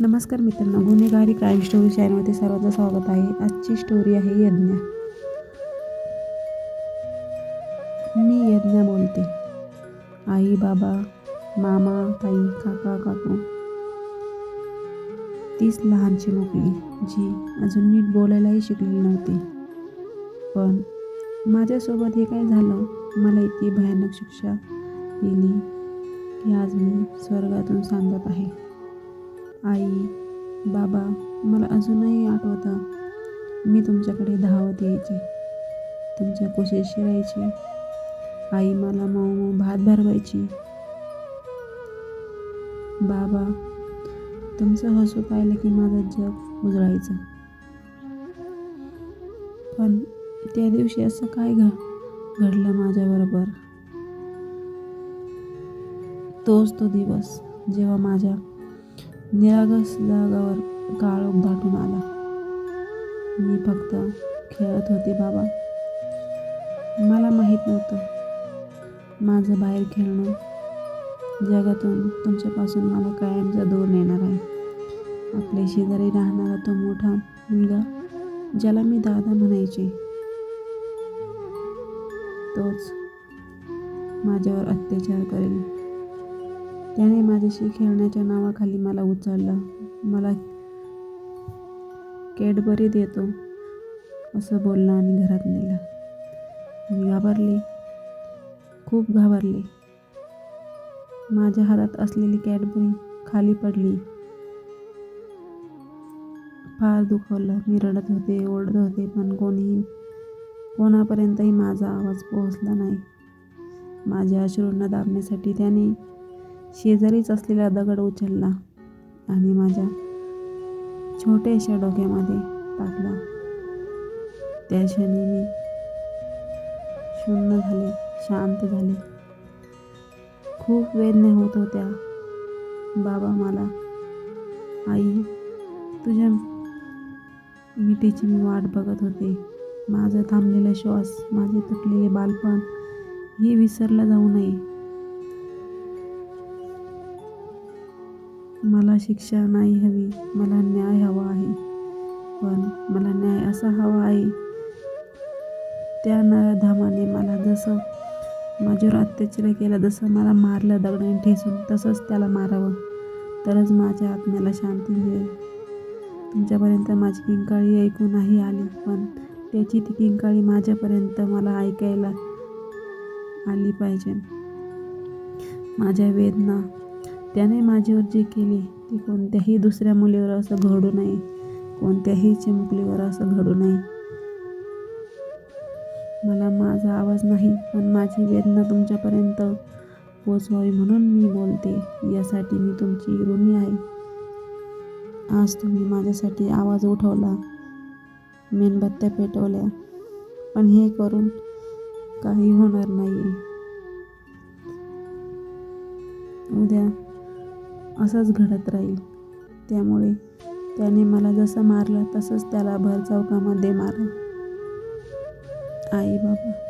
नमस्कार मित्रांनो गुन्हेगारी क्राईम स्टोरी चॅनलमध्ये सर्वांचं स्वागत आहे. आजची स्टोरी आहे यज्ञ. मी यज्ञ बोलते. आई बाबा मामा ताई काका काकू. तीच लहानची नोकरी जी अजून नीट बोलायलाही शिकलेली नव्हती. पण माझ्यासोबत हे काय झालं? मला इतकी भयानक शिक्षा दिली की आज मी स्वर्गातून सांगत आहे. आई बाबा मला अजूनही आठवतं मी तुमच्याकडे धावत यायचे. तुमच्या कुशीत शिरायची आई मला मऊ मऊ भात भरवायची. बाबा तुमचं हसू पाहिलं की माझं जग उजळायचं. पण त्या दिवशी असं काय घ घडलं माझ्याबरोबर? तोच तो दिवस जेव्हा माझ्या निरागस जागावर काळोख दाटून आला. मी फक्त खेळत होते बाबा. मला माहीत नव्हतं माझं बाहेर खेळणं जगातून तुमच्यापासून मला कायमचा दूर नेणार आहे. आपल्या शेजारी राहणारा तो मोठा मुलगा ज्याला मी दादा म्हणायचे तोच माझ्यावर अत्याचार करेल. त्याने माझ्याशी खेळण्याच्या नावाखाली मला उचललं. मला कॅडबरी देतो असं बोललं आणि घरात नेलं. मी घाबरले खूप घाबरले. माझ्या हातात असलेली कॅडबरी खाली पडली. फार दुखवलं. मी रडत होते ओरडत होते पण कोणीही कोणापर्यंतही माझा आवाज पोहोचला नाही. माझ्या अश्रूंना दाबण्यासाठी त्याने शेजारीच असलेला दगड उचलला आणि माझ्या छोट्याशा डोक्यामध्ये टाकला. त्या क्षणी मी शून्य झाले शांत झाले. खूप वेदना होत होत्या. बाबा मला आई तुझ्या मिठीची मी वाट बघत होते. माझा थांबलेला श्वास माझे तुटलेले बालपण हे विसरलं जाऊ नये. मला शिक्षा नाही हवी मला न्याय हवा आहे. पण मला न्याय असा हवा आहे त्या नराधामाने मला जसं माझ्यावर अत्याचार केला जसं मला मारलं दगडाने ठेसून तसंच त्याला मारावं. तरच माझ्या आत्म्याला शांती मिळेल. तुमच्यापर्यंत माझी किंकाळी ऐकू नाही आली पण त्याची ती किंकाळी माझ्यापर्यंत मला ऐकायला आली पाहिजे. माझ्या वेदना त्याने माझ्यावर जे केले ते कोणत्याही दुसऱ्या मुलीवर असं घडू नये. कोणत्याही चिमुकलीवर असं घडू नये. मला माझा आवाज नाही पण माझी वेदना तुमच्यापर्यंत पोचवावी म्हणून मी बोलते. यासाठी मी तुमची ऋणी आहे. आज तुम्ही माझ्यासाठी आवाज उठवला मेणबत्त्या पेटवल्या पण हे करून काही होणार नाही उद्या असंच घडत राहील. त्यामुळे त्याने मला जसं मारलं तसंच त्याला भर चौकामध्ये मारलं. आई बाबा.